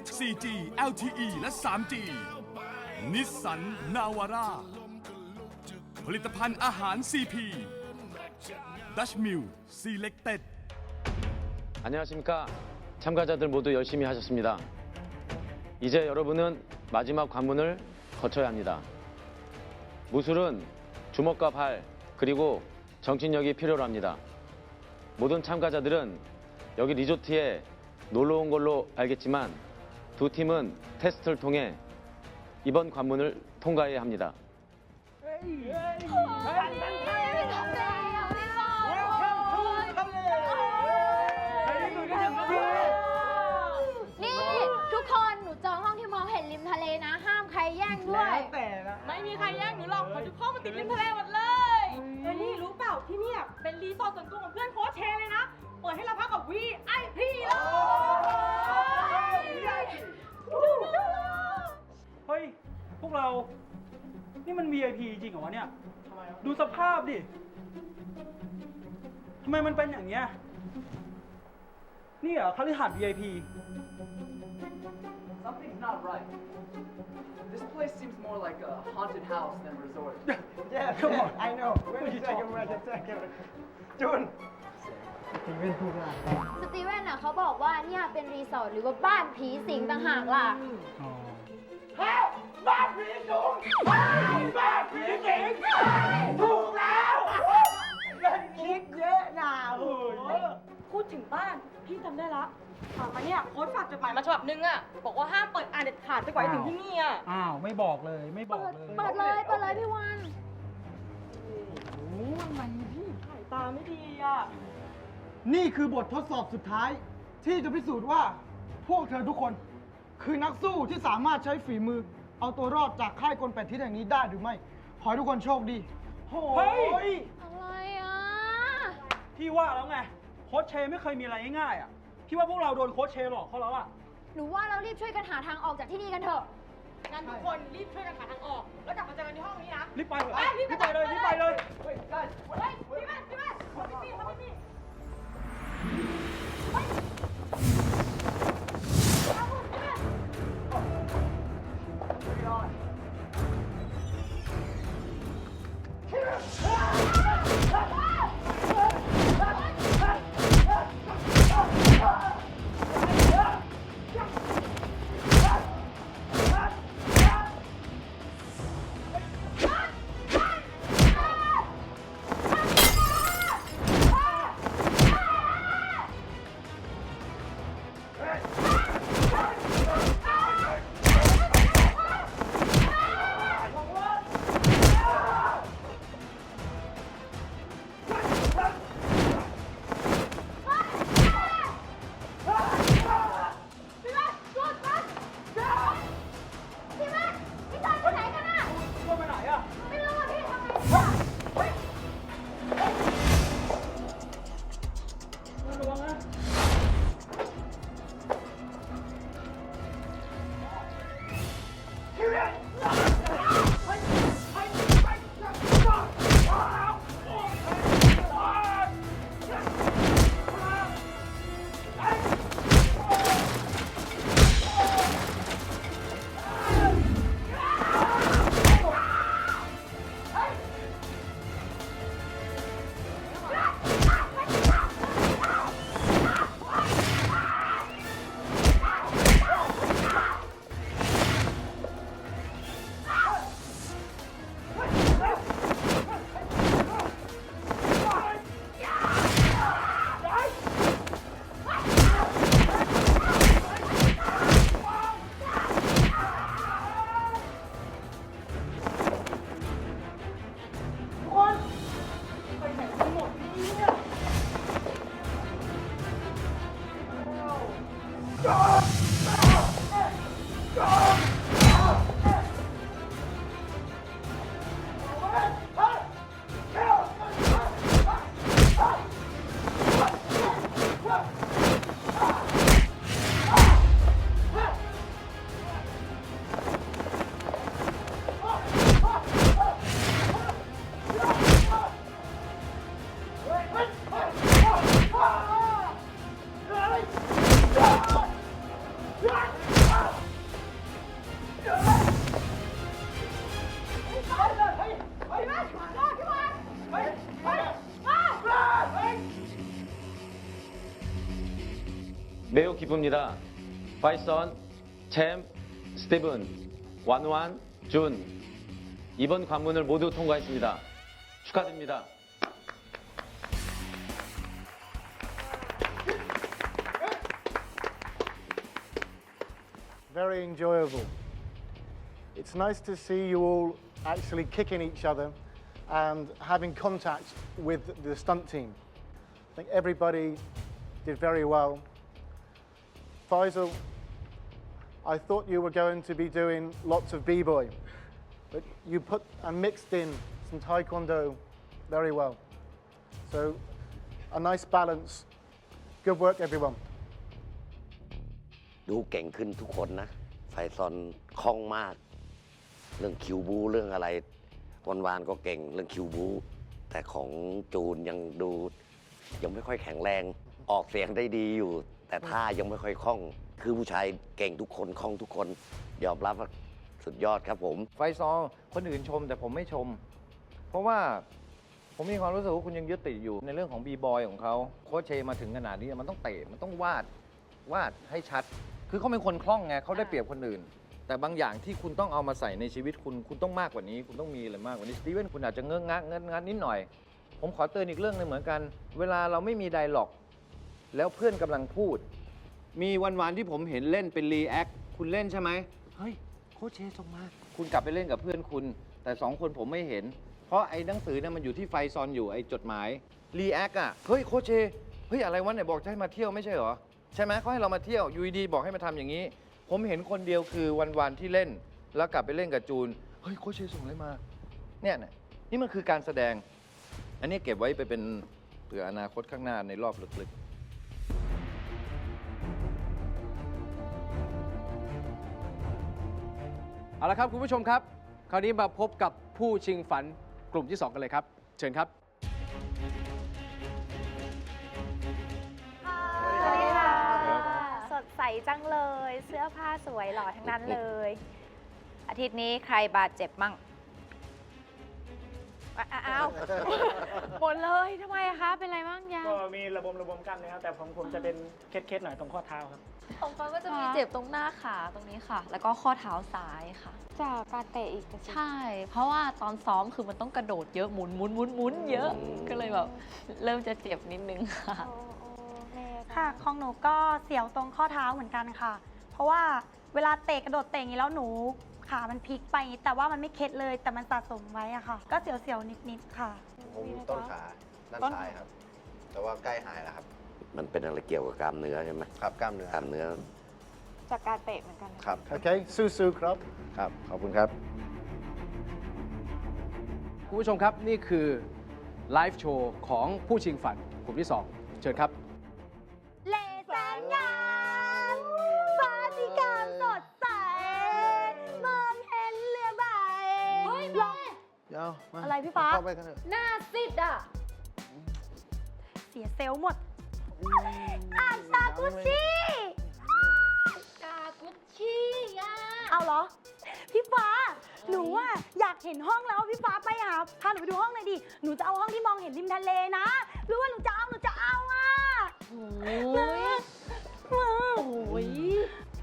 5G 4G LTE และ 3G นิสสันนาวาร่า ผลิตภัณฑ์อาหาร CP Dutch Mill Selected 안녕하십니까. 참가자들 모두 열심히 하셨습니다. 이제 여러분은 마지막 관문을 거쳐야 합니다. 무술은 주먹과 발, 그리고 정신력이 필요로 합니다. 모든 참가자들은 여기 리조트에 놀러 온 걸로 알겠지만 두 팀은 테스트를 통해 이번 관문을 통과해야 합니다. นี่ ทุกคนหนูจองห้องที่มองเห็นริมทะเลนะ ห้ามใครแย่งด้วย แต่นะ ไม่มีใครแย่งหนูหรอกเพราะทุกข้อมันติดริมทะเลหมดเลย เออนี่รู้เปล่าที่เนี่ยเป็นรีสอร์ทส่วนตัวของเพื่อนโค้ชเชเลยนะ เปิดให้เราพักกับ VIP เลย เฮ้ย พวกเรา นี่มัน VIP จริงเหรอวะเนี่ยดูสภาพดิ ทำไมมันเป็นอย่างเงี้ย นี่เหรอคฤหาสน์ VIP Something's not right. This place seems more like a haunted house than a resort. Yeah, Come yeah, on. I know. What Wait are a you second, talking wait a about? second. June. สตีเว่นอะเขาบอกว่าเนี่ยเป็นรีสอร์ทหรือว่าบ้านผีสิงต่างหากล่ะ อ๋อคิดเยอะนะโอ้ยพูดถึงบ้าน พี่จำได้ละถามมาเนี่ยโค้ชฝากจดหมายมาฉบับนึงอะบอกว่าห้ามเปิดอ่านเด็ดขาดจนกว่าจะถึงที่นี่อะอ้าว ไม่บอกเลย ไม่บอเปิกดเลยเปิดเลยเปิดเลยพี่วันสายตาไม่ดีอะ นี่คือบททดสอบสุดท้าย ที่จะพิสูจน์ว่าพวกเธอทุกคน คือนักสู้ที่สามารถใช้ฝีมือ เอาตัวรอดจากค่ายกลแปดทิศแห่งนี้ได้หรือไม่ ขอให้ทุกคนโชคดีโอ้เฮ้ย ยอะไรอะ พี่ว่าแล้วไง โค้ชเชไม่เคยมีอะไรง่ายๆอะ พี่ว่าพวกเราโดนโค้ชเชหลอกเขาแล้วอะ หนูว่าเรารีบช่วยกันหาทางออกจากที่นี่กันเถอะ งั้นทุกคนรีบช่วยกันหาทางออก แล้วกลับมาเจอกันที่ห้องนี้นะ รีบไปเถอะ ไปรีรีบบไปไปเลย รีบไปเลย Wait, guys. เฮ้ย 매우 기쁩니다. 파이선, 챔, 스티븐, 완완, 준. 이번 관문을 모두 통과했습니다. 축하드립니다. very enjoyable. It's nice to see you all actually kicking each other and having contact with the stunt team. I think everybody did very well. Faisal, I thought you were going to be doing lots of b-boy, but you put and mixed in some taekwondo very well. So a nice balance. Good work, everyone. ดูเก่งขึ้นทุกคนนะไฟซอนคล่องมาก เรื่องคิวบูเรื่องอะไรวันวานก็เก่งเรื่องคิวบูแต่ของจูนยังดู ยังไม่ค่อยแข็งแรง ออกเสียงได้ดีอยู่ แต่ท่ายังไม่ค่อยคล่อง คือผู้ชายเก่งทุกคนคล่องทุกคน ยอมรับว่าสุดยอดครับผม ไฟซอลคนอื่นชมแต่ผมไม่ชม เพราะว่าผมมีความรู้สึกว่าคุณยังยึดติดอยู่ในเรื่องของบีบอยของเขาโค้ชเชมาถึงขนาดนี้มันต้องเตะมันต้องวาดวาดให้ชัด คือเขาเป็นคนคล่องไงเขาได้เปรียบคนอื่น แต่บางอย่างที่คุณต้องเอามาใส่ในชีวิตคุณคุณต้องมากกว่านี้ คุณต้องมีอะไรมากกว่านี้สตีเวนคุณอาจจะเงอะงะเงอะงะนิดหน่อย ผมขอเตือนอีกเรื่องหนึงเหมือนกัน เวลาเราไม่มีไดล็อก แล้วเพื่อนกำลังพูด มีวันๆที่ผมเห็นเล่นเป็นรีแอคคุณเล่นใช่ไหมเฮ้ยโคชเชส่งมา คุณกลับไปเล่นกับเพื่อนคุณ แต่สองคนผมไม่เห็น เพราะไอ้หนังสือเนี่ยมันอยู่ที่ไฟซอนอยู่ไอ้จดหมายรีแอคอะเฮ้ยโคชเชเฮ้ยอะไรวะไหนบอกจะให้มาเที่ยวไม่ใช่เหรอใช่ไหมเขาให้เรามาเที่ยวอยูดีๆบอกให้มาทำอย่างนี้ ผมเห็นคนเดียวคือวันๆที่เล่น แล้วกลับไปเล่นกับจูนเฮ้ยโคชเชส่งอะไรมาเนี่ยนะนี่มันคือการแสดง อันนี้เก็บไว้ไปเป็นเผื่ออนาคตข้างหน้าในรอบลึกๆ เอาละครับคุณผู้ชมครับ คราวนี้มาพบกับผู้ชิงฝันกลุ่มที่ 2 กันเลยครับ เชิญครับ สวัสดีค่ะ สดใสจังเลย เสื้อผ้าสวยหล่อทั้งนั้นเลย อาทิตย์นี้ใครบาดเจ็บมั่งอะอะอ้าวหมดเลยทำไมอะคะ เป็นไรบ้างยาก็มีระบมระบมกล้ามเนื้อครับแต่ของผมจะเป็นเคสๆหน่อยตรงข้อเท้าครับ ของฟ้าก็จะมีเจ็บตรงหน้าขาตรงนี้ค่ะ แล้วก็ข้อเท้าซ้ายค่ะ จากการเตะอีกใช่ เพราะว่าตอนซ้อมคือมันต้องกระโดดเยอะหมุนหมุนหมุนหมุนเยอะ ก็เลยแบบเริ่มจะเจ็บนิดนึงค่ะ ค่ะ ของหนูก็เสียวตรงข้อเท้าเหมือนกันค่ะ เพราะว่าเวลาเตะกระโดดเตะอย่างนี้แล้วหนูขามันพลิกไป แต่ว่ามันไม่เคล็ดเลย แต่มันสะสมไว้อะค่ะ ก็เสียวๆนิดๆค่ะ ผมต้นขาด้านซ้ายครับ แต่ว่าใกล้หายแล้วครับ มันเป็นอะไรเกี่ยวกับกล้ามเนื้อใช่ไหมครับกล้ามเนื้อกล้ามเนื้อ จากการเตะเหมือนกันครับ Okay, Susu Club. ครับ ขอบคุณครับ คุณผู้ชมครับ นี่คือไลฟ์โชว์ของผู้ชิงฝันกลุ่มที่ 2 เชิญครับ เลแสงงามฟ้าสีกามสดใส มองเห็นเรือใบเฮ้ยลองเดี๋ยวมาอะไรพี่ฟ้า เข้าไปกันเถอะ หน้าซิดอะ เสียเซลล์หมด อ่านซากุชิกากุชชี่อะเอาเหรอ พี่ฟ้า หนูอะอยากเห็นห้องแล้วพี่ฟ้าไปหาพาหนูไปดูห้องหน่อยดิ หนูจะเอาห้องที่มองเห็นริมทะเลนะ รู้ว่าหนูจะเอาหนูจะเอาอะโอ้ยโอ้ย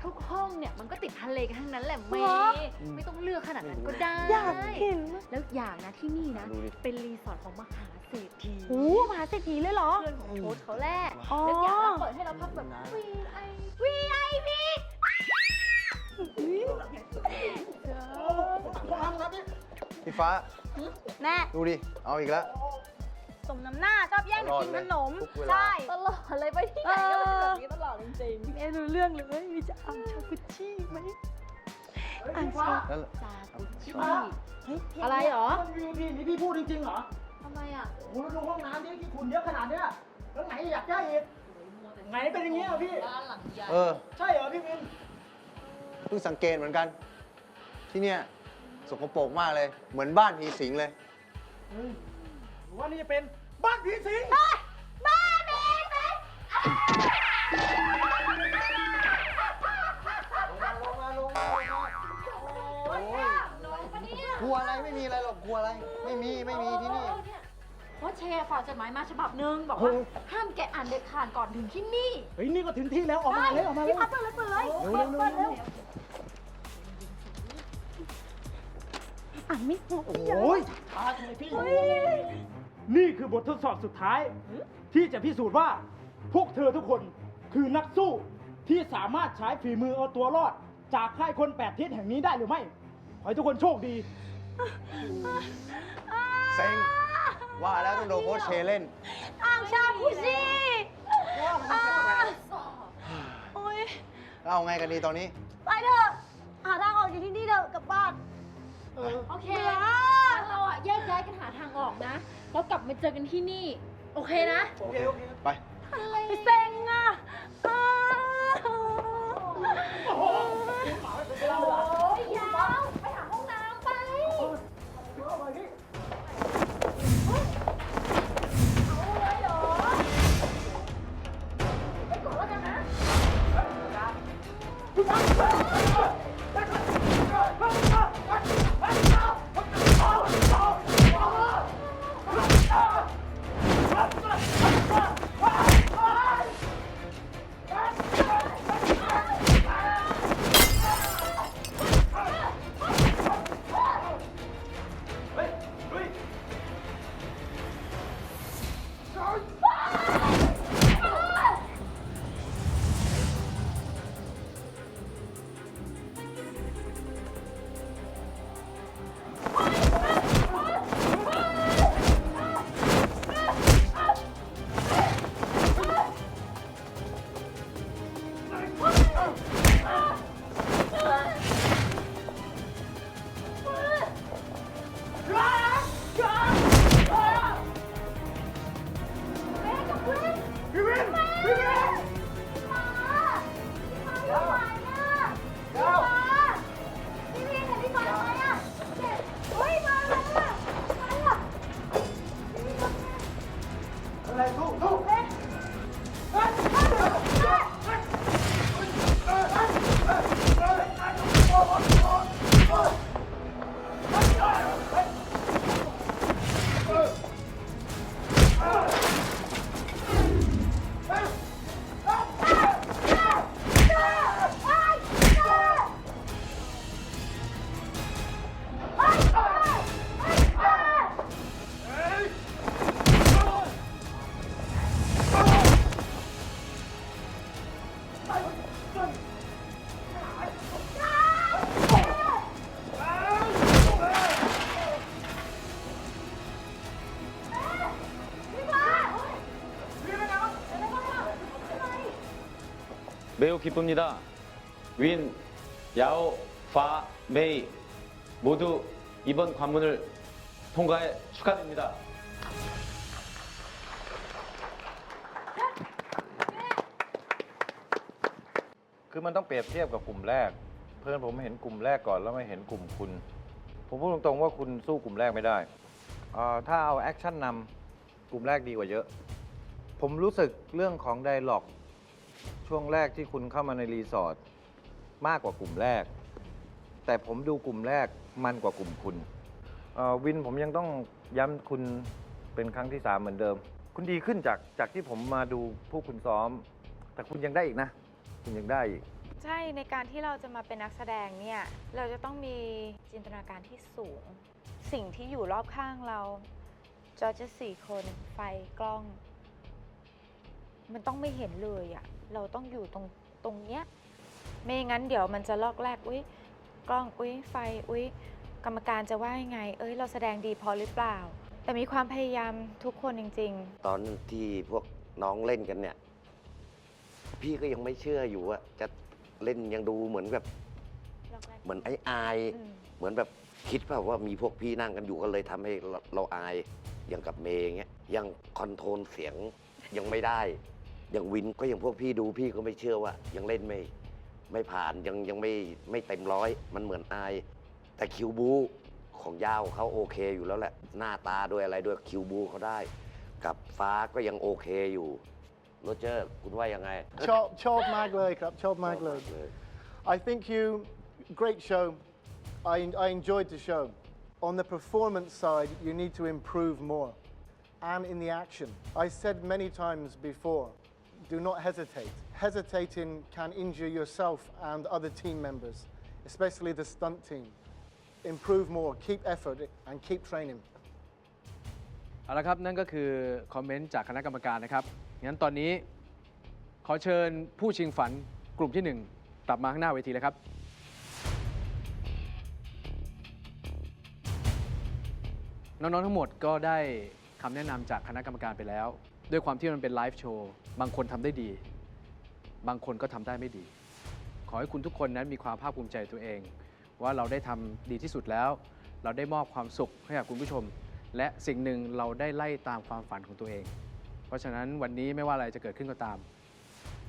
ทุกห้องเนี่ยมันก็ติดทะเลกันทั้งนั้นแหละเมเหรอ ย์ไม่ต้องเลือกขนาดนั้นก็ได้ อยากเห็นแล้วอย่างนะที่นี่นะเป็นรีสอร์ทของมหาเศรษฐีโอ้มหาเศรษฐีเลยเหรอ เพื่อนของโค้ชเขาแหละอ๋อ แล้วอยากจะเปิดให้เราพักแบบ VIP VIP พี่ฟ้าแน่ดูดิ เอาอีกแล้ว สมน้ำหน้าชอบแย่งหนูกินขนมทุกเวลา ใช่ตลอดเลยไปที่ไหนก็เป็นแบบนี้ตลอดจริงไม่รู้เรื่องเลยมีจะเอาชากุชิไหมอ่านชาแล้วๆจากุชชี่เฮ้ยอะไรเหรอ มัน VIP นี่พี่พูดจริงๆเหรอทำไมอะโอ้โหแล้วดูห้องน้ำที่ที่คุณเยอะขนาดเนี้ยแล้วไหนอยากได้อีกไหนเป็นอย่างเงี้ยพี่ บ้านหลังใหญ่เออใช่เหรอพี่มินเพิ่งสังเกตเหมือนกัน ที่เนี่ยสกปรกมากเลย เหมือนบ้านผีสิงเลย หรือว่านี่จะเป็น บ้านผีสิงบ้าเมนไหมลงมาลงมาลงมาโอ้ยกลัวอะไรไม่มีอะไรหรอกกลัวอะไร ไม่มีไม่มีที่นี่เพราะเชฝากจดหมายมาฉบับหนึ่งบอกว่าห้ามแกะอ่านเด็ดขาดก่อนถึงที่นี่เฮ้ยนี่ก็ถึงที่แล้วออกมาเลยออกมาเลยพี่พัดเปิดเลยเปิดเลยเร็วเปิดเร็วเปิดเร็เร็ววอ่านไม่หมดโอ้ยช้าทำไมพี่ นี่คือบททดสอบสุดท้าย ที่จะพิสูจน์ว่า พวกเธอทุกคนคือนักสู้ที่สามารถใช้ฝีมือเอาตัวรอด จากค่ายคนแปดทิศแห่งนี้ได้หรือไม่ ขอให้ทุกคนโชคดี เซ็งว่าแล้วต้องโดนโค้ชเชเล่น อ้างชาผู้ชีอ่าโอ๊ยแล้วเอาไงกันดีตอนนี้ ไปเถอะ หาทางออกจากที่นี่เถอะกลับบ้าน โอเคเบื่องั้นเราอะแยกย้ายกันหาทางออกนะ แล้วกลับมาเจอกันที่นี่ โอเคนะไปอะไรเซ็งอะ อ 매우 기쁩니다. 윈, 야오, 파, 메이 모두 이번 관문을 통과해 축하드립니다. คือมันต้องเปรียบเทียบกับกลุ่มแรก เพื่อนผมเห็นกลุ่มแรกก่อนแล้วไม่เห็นกลุ่มคุณ ผมพูดตรงๆว่าคุณสู้กลุ่มแรกไม่ได้เอ่อถ้าเอาแอคชั่นนำกลุ่มแรกดีกว่าเยอะ ผมรู้สึกเรื่องของไดล็อก ช่วงแรกที่คุณเข้ามาในรีสอร์ทมากกว่ากลุ่มแรก แต่ผมดูกลุ่มแรกมันกว่ากลุ่มคุณเอ่อวินผมยังต้องย้ำคุณเป็นครั้งที่สามเหมือนเดิม คุณดีขึ้นจากจากที่ผมมาดูพวกคุณซ้อม แต่คุณยังได้อีกนะ คุณยังได้อีก ใช่ในการที่เราจะมาเป็นนักแสดงเนี่ย เราจะต้องมีจินตนาการที่สูง สิ่งที่อยู่รอบข้างเรา จอจะสี่คนไฟกล้อง มันต้องไม่เห็นเลยอะ เราต้องอยู่ตรงตรงเนี้ยไม่งั้นเดี๋ยวมันจะลอกแรกอุ้ยกล้องอุ้ยไฟอุ้ยกรรมการจะว่ายังไง เอ้ย เราแสดงดีพอหรือเปล่า แต่มีความพยายามทุกคนจริงๆตอนที่พวกน้องเล่นกันเนี่ย พี่ก็ยังไม่เชื่ออยู่ว่าจะเล่นยังดูเหมือนแบบเหมือนไอ้อาย อืมเหมือนแบบคิดเปล่าว่ามีพวกพี่นั่งกันอยู่ก็เลยทำให้เราเราอายอย่างกับเมย์เงี้ยยังคอนโทรลเสียงยังไม่ได้ อย่างวินก็อย่างพวกพี่ดูพี่ก็ไม่เชื่อว่า ยังเล่นไม่ไม่ผ่านยังยังไม่ไม่เต็มร้อยมันเหมือนอาย แต่คิวบูของยาวเขาโอเคอยู่แล้วแหละ หน้าตาด้วยอะไรด้วยคิวบูเขาได้ กับฟ้าก็ยังโอเคอยู่โรเจอร์คุณว่ายังไง ชอบชอบมากเลยครับชอบมากเลย I think you great show I I enjoyed the show on the performance side you need to improve more and in the action. I said many times before, do not hesitate. Hesitating can injure yourself and other team members, especially the stunt team. Improve more, keep effort, and keep training. เอาละครับ นั่นก็คือคอมเมนต์จากคณะกรรมการนะครับ งั้นตอนนี้ขอเชิญผู้ชิงฝันกลุ่มที่1กลับมาข้างหน้าเวทีเลยครับ น้อง ๆ ทั้งหมดก็ได้คำแนะนำจากคณะกรรมการไปแล้ว ด้วยความที่มันเป็นไลฟ์โชว์ บางคนทำได้ดี บางคนก็ทำได้ไม่ดี ขอให้คุณทุกคนนั้นมีความภาคภูมิใจตัวเอง ว่าเราได้ทำดีที่สุดแล้ว เราได้มอบความสุขให้กับคุณผู้ชม และสิ่งหนึ่งเราได้ไล่ตามความฝันของตัวเอง เพราะฉะนั้นวันนี้ไม่ว่าอะไรจะเกิดขึ้นก็ตาม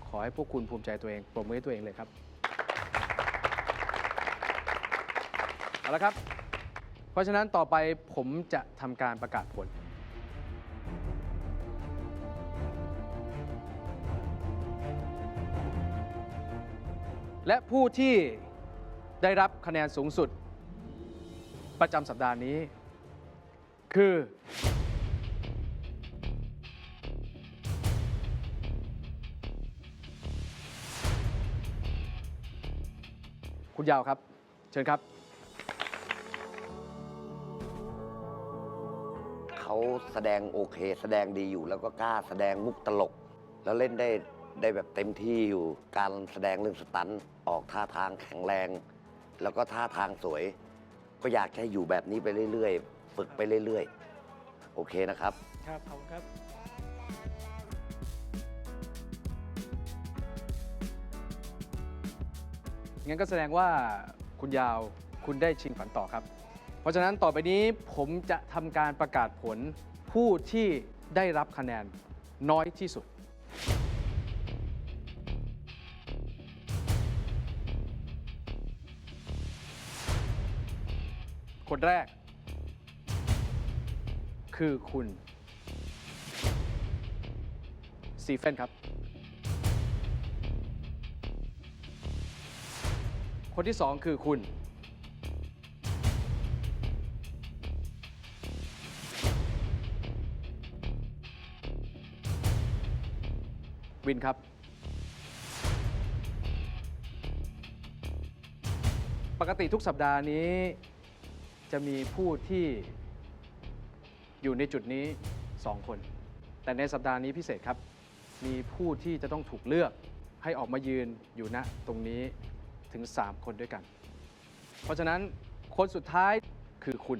ขอให้พวกคุณภูมิใจตัวเองปรบมือให้ตัวเองเลยครับ เอาละครับ เพราะฉะนั้นต่อไปผมจะทำการประกาศผล และผู้ที่ได้รับคะแนนสูงสุด ประจำสัปดาห์นี้ คือ คุณยาวครับ เชิญครับ เขาแสดงโอเค แสดงดีอยู่แล้วก็กล้าแสดงมุกตลก แล้วเล่นได้ ได้แบบเต็มที่อยู่ การแสดงเรื่องสตันท์ออกท่าทางแข็งแรง แล้วก็ท่าทางสวย ก็อยากให้อยู่แบบนี้ไปเรื่อยๆ ฝึกไปเรื่อยๆ โอเคนะครับ ครับขอบคุณครับ งั้นก็แสดงว่าคุณยาวคุณได้ชิงฝันต่อครับ เพราะฉะนั้นต่อไปนี้ผมจะทำการประกาศผลผู้ที่ได้รับคะแนนน้อยที่สุด คนแรก คือคุณซีเฟนครับ คนที่สองคือคุณ วินครับ ปกติทุกสัปดาห์นี้ จะมีผู้ที่อยู่ในจุดนี้ 2 คน แต่ในสัปดาห์นี้พิเศษครับ มีผู้ที่จะต้องถูกเลือกให้ออกมายืนอยู่ณตรงนี้ถึง 3 คนด้วยกัน เพราะฉะนั้นคนสุดท้ายคือคุณ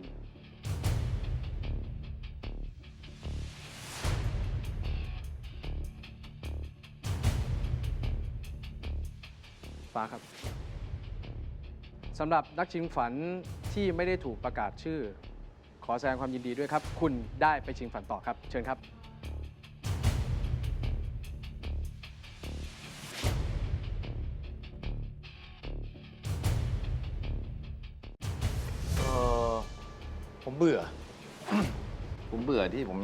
ฟ้าครับ สำหรับนักชิงฝันที่ไม่ได้ถูกประกาศชื่อ ขอแสดงความยินดีด้วยครับ คุณได้ไปชิงฝันต่อครับ เชิญครับ เออผมเบื่อ ผมเบื่อที่ผม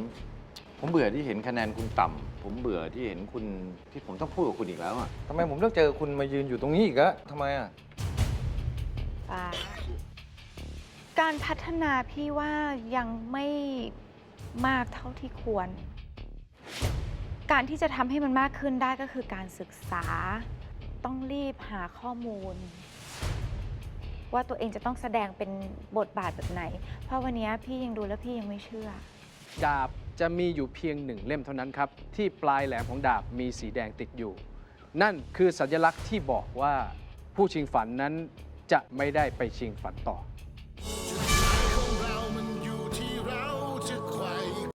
ผมเบื่อที่เห็นคะแนนคุณต่ำผมเบื่อที่เห็นคุณที่ผมต้องพูดกับคุณอีกแล้วอะทำไมผมต้องเจอคุณมายืนอยู่ตรงนี้อีกอะทำไมอะ ฟ้า การพัฒนาพี่ว่ายังไม่มากเท่าที่ควร การที่จะทำให้มันมากขึ้นได้ก็คือการศึกษา ต้องรีบหาข้อมูล ว่าตัวเองจะต้องแสดงเป็นบทบาทแบบไหน เพราะวันนี้พี่ยังดูแล้วพี่ยังไม่เชื่อ ดาบจะมีอยู่เพียงหนึ่งเล่มเท่านั้นครับ ที่ปลายแหลมของดาบมีสีแดงติดอยู่ นั่นคือสัญลักษณ์ที่บอกว่าผู้ชิงฝันนั้น จะไม่ได้ไปชิงฝันต่อ